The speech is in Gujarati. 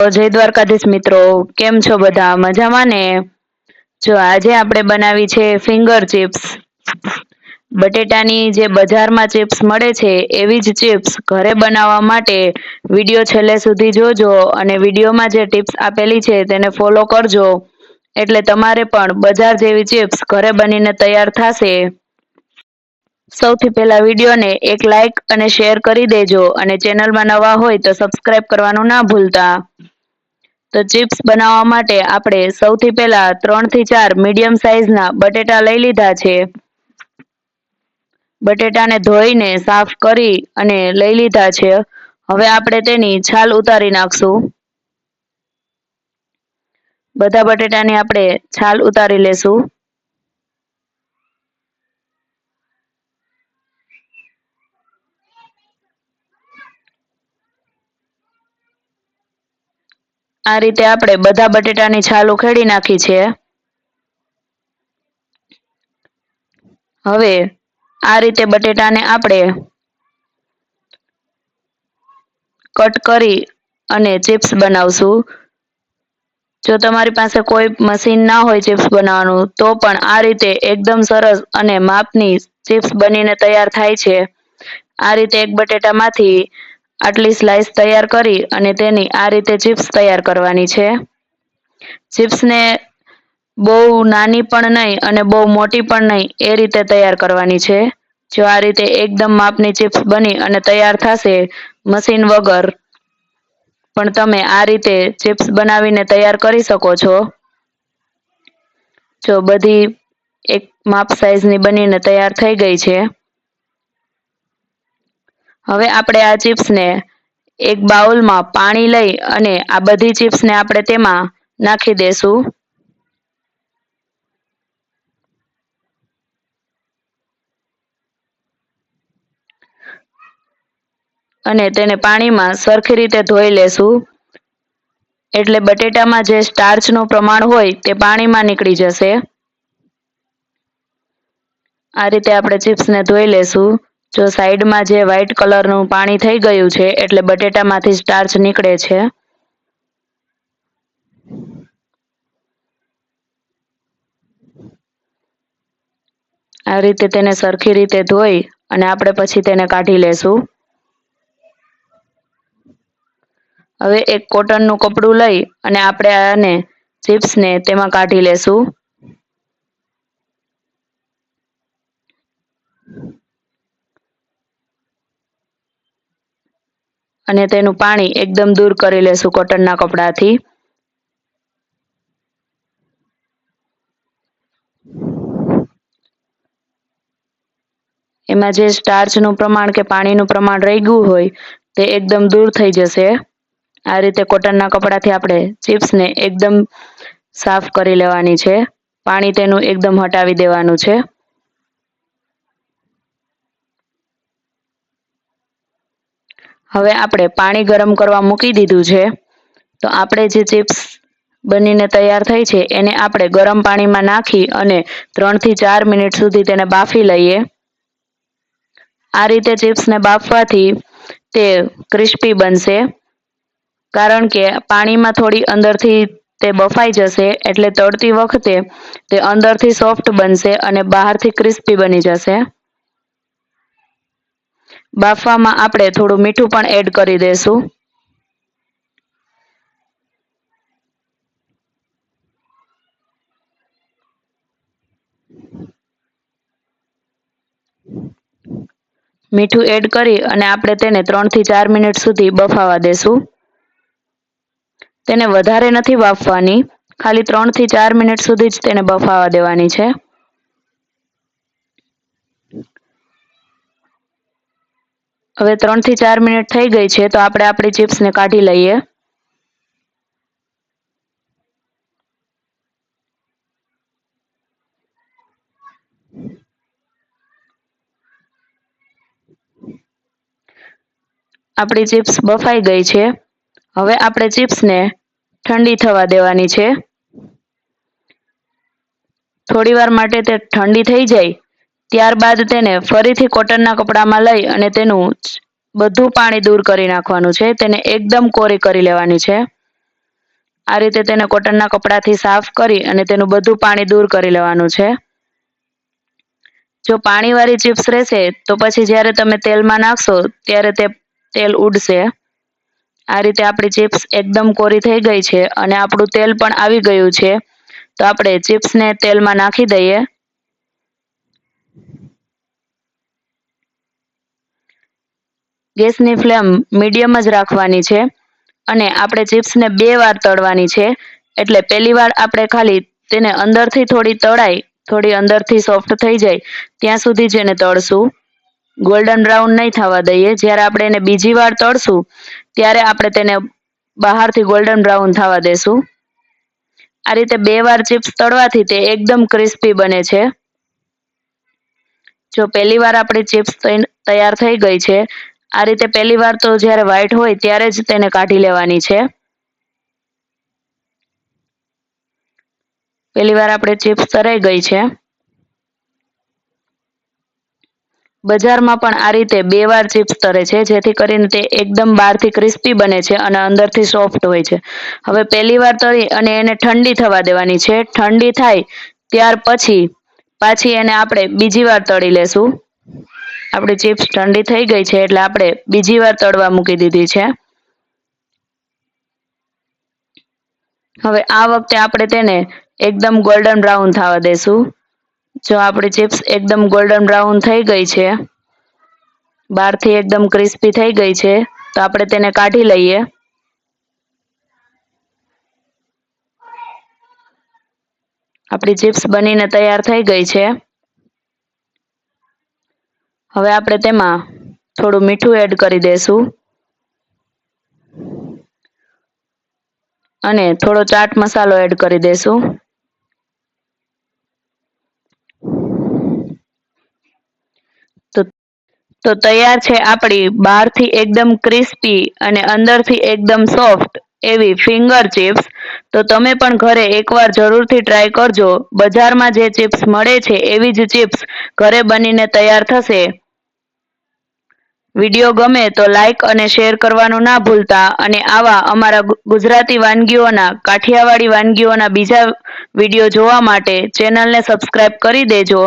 જય દ્વારકાધીશ મિત્રો, કેમ છો બધા? મજામાં ને? જો આજે આપણે બનાવી છે ફિંગર ચિપ્સ. બટેટાની જે બજારમાં ચિપ્સ મળે છે, એવી જ ચિપ્સ ઘરે બનાવવા માટે વીડિયો છેલ્લે સુધી જોજો અને વિડીયોમાં જે ટિપ્સ આપેલી છે તેને ફોલો કરજો. એટલે તમારે પણ બજાર જેવી ચિપ્સ ઘરે બનીને તૈયાર થશે. સૌથી પહેલા વિડીયોને એક લાઇક અને શેર કરી દેજો અને ચેનલમાં નવા હોય તો સબસ્ક્રાઇબ કરવાનું ના ભૂલતા. તો ચિપ્સ બનાવવા માટે આપણે સૌથી પહેલા ત્રણથી ચાર મીડિયમ સાઇઝના બટેટા લઈ લીધા છે. બટેટાને ધોઈને સાફ કરી અને લઈ લીધા છે. હવે આપણે તેની છાલ ઉતારી નાખશું. બધા બટેટાની આપણે છાલ ઉતારી લેશું. આ રીતે આપણે બધા બટેટાની છાલ ઉખેડી નાખી છે. હવે આ રીતે બટેટાને આપણે કટ કરી અને ચિપ્સ બનાવશું. જો તમારી પાસે કોઈ મશીન ના હોય ચિપ્સ બનાવવાનું, તો પણ આ રીતે એકદમ સરસ અને માપની ચિપ્સ બનીને તૈયાર થાય છે. આ રીતે એક બટેટામાંથી આટલી સ્લાઇસ તૈયાર કરી અને તેની આ રીતે ચિપ્સ તૈયાર કરવાની છે. ચિપ્સને બહુ નાની પણ નહીં અને બહુ મોટી પણ નહીં એ રીતે તૈયાર કરવાની છે. જો આ રીતે એકદમ માપની ચિપ્સ બની અને તૈયાર થશે મશીન વગર પણ તમે આ રીતે ચિપ્સ બનાવીને તૈયાર કરી શકો છો. જો બધી એક માપ સાઈઝની બનીને તૈયાર થઈ ગઈ છે. હવે આપણે આ ચિપ્સને એક બાઉલમાં પાણી લઈ અને આ બધી ચિપ્સને આપણે તેમાં નાખી દેશું. અને તેને પાણીમાં સરખી રીતે ધોઈ લેશું. એટલે બટેટામાં જે સ્ટાર્ચનું પ્રમાણ હોય તે પાણીમાં નીકળી જશે. આ રીતે આપણે ચિપ્સને ધોઈ લેશું. જો સાઈડમાં જે વ્હાઈટ કલરનું પાણી થઈ ગયું છે, એટલે બટેટામાંથી સ્ટાર્ચ નીકળે છે. આ રીતે તેને સરખી રીતે ધોઈ અને આપણે પછી તેને કાઢી લેશું. હવે એક કોટનનું કપડું લઈ અને આપણે આને ચિપ્સને તેમાં કાઢી લેશું. અને તેનું પાણી એકદમ દૂર કરી લેશું કોટનના કપડાથી. એમાં જે સ્ટાર્ચનું પ્રમાણ કે પાણીનું પ્રમાણ રહી ગયું હોય, તે એકદમ દૂર થઈ જશે. આ રીતે કોટનના કપડાથી આપણે ચિપ્સને એકદમ સાફ કરી લેવાની છે. પાણી તેનું એકદમ હટાવી દેવાનું છે. હવે આપણે પાણી ગરમ કરવા મૂકી દીધું છે. તો આપણે જે ચિપ્સ બનીને તૈયાર થઈ છે, એને આપણે ગરમ પાણીમાં નાખી અને ત્રણથી ચાર મિનિટ સુધી તેને બાફી લઈએ. આ રીતે ચિપ્સને બાફવાથી તે ક્રિસ્પી બનશે. કારણ કે પાણીમાં થોડી અંદરથી તે બફાઈ જશે, એટલે તળતી વખતે તે અંદરથી સોફ્ટ બનશે અને બહારથી ક્રિસ્પી બની જશે. બાફવામાં આપણે થોડું મીઠું પણ એડ કરી દઈશું મીઠું એડ કરી અને આપણે તેને ત્રણથી ચાર મિનિટ સુધી બફાવા દેશું. તેને વધારે નથી બાફવાની, ખાલી ત્રણથી ચાર મિનિટ સુધી જ તેને બફાવા દેવાની છે. હવે ત્રણથી ચાર મિનિટ થઈ ગઈ છે, તો આપણે આપણી ચિપ્સને કાઢી લઈએ. આપણી ચિપ્સ બફાઈ ગઈ છે. હવે આપણે ચિપ્સને ઠંડી થવા દેવાની છે. થોડી વાર માટે તે ઠંડી થઈ જાય ત્યારબાદ તેને ફરીથી કોટનના કપડામાં લઈ અને તેનું બધું પાણી દૂર કરી નાખવાનું છે. તેને એકદમ કોરી કરી લેવાની છે. આ રીતે તેને કોટનના કપડાથી સાફ કરી અને તેનું બધું પાણી દૂર કરી લેવાનું છે. જો પાણીવાળી ચિપ્સ રહેશે, તો પછી જ્યારે તમે તેલમાં નાખશો, ત્યારે તે તેલ ઉડશે. આ રીતે આપણી ચિપ્સ એકદમ કોરી થઈ ગઈ છે અને આપણું તેલ પણ આવી ગયું છે. તો આપણે ચિપ્સને તેલમાં નાખી દઈએ. ગેસની ફ્લેમ મીડિયમ જ રાખવાની છે અને આપણે ચિપ્સને બે વાર તળવાની છે. એટલે પહેલી વાર આપણે ખાલી તેને અંદરથી થોડી તળાય થોડી અંદરથી સોફ્ટ થઈ જાય, ત્યાં સુધી જ એને તળશું. ગોલ્ડન બ્રાઉન નહીં થવા દઈએ. જ્યારે આપણે એને બીજી વાર તળશું, ત્યારે આપણે તેને બહારથી ગોલ્ડન બ્રાઉન થવા દેશું. આ રીતે બે વાર ચિપ્સ તળવાથી તે એકદમ ક્રિસ્પી બને છે. જો પહેલી વાર આપણી ચિપ્સ તૈયાર થઈ ગઈ છે આ રીતે પહેલી વાર તો જ્યારે વ્હાઇટ હોય ત્યારે જ તેને કાઢી લેવાની છે. પહેલી વાર આપણે ચિપ્સ તરાઈ ગઈ છે. બજારમાં પણ આ રીતે બે વાર ચિપ્સ તરે છે, જેથી કરીને તે એકદમ બહારથી ક્રિસ્પી બને છે અને અંદરથી સોફ્ટ હોય છે. હવે પહેલી વાર તળી અને એને ઠંડી થવા દેવાની છે. ઠંડી થાય ત્યાર પછી પાછી એને આપણે બીજી વાર તળી લેશું. આપણી ચિપ્સ ઠંડી થઈ ગઈ છે એટલે આપણે બીજી વાર તળવા મૂકી દીધી છે. હવે આ વખતે આપણે તેને એકદમ ગોલ્ડન બ્રાઉન થવા દેશું. જો આપણી ચિપ્સ એકદમ ગોલ્ડન બ્રાઉન થઈ ગઈ છે, બહારથી એકદમ ક્રિસ્પી થઈ ગઈ છે, તો આપણે તેને કાઢી લઈએ. આપણી ચિપ્સ બનીને તૈયાર થઈ ગઈ છે. હવે આપણે તેમાં થોડું મીઠું એડ કરી દઈશું અને થોડો ચાટ મસાલો એડ કરી દઈશું તો તૈયાર છે આપણી બહારથી એકદમ ક્રિસ્પી અને અંદરથી એકદમ સોફ્ટ એવી ફિંગર ચિપ્સ. તો તમે પણ ઘરે એકવાર જરૂરથી ટ્રાય કરજો. બજારમાં જે ચિપ્સ મળે છે એવી જ ચિપ્સ ઘરે બનીને તૈયાર થશે. વીડિયો ગમે તો લાઈક અને શેર કરવાનું ના ભૂલતા અને આવા અમારા ગુજરાતી વાનગીઓના, કાઠિયાવાડી વાનગીઓના બીજા વીડિયો જોવા માટે ચેનલને સબસ્ક્રાઈબ કરી દેજો.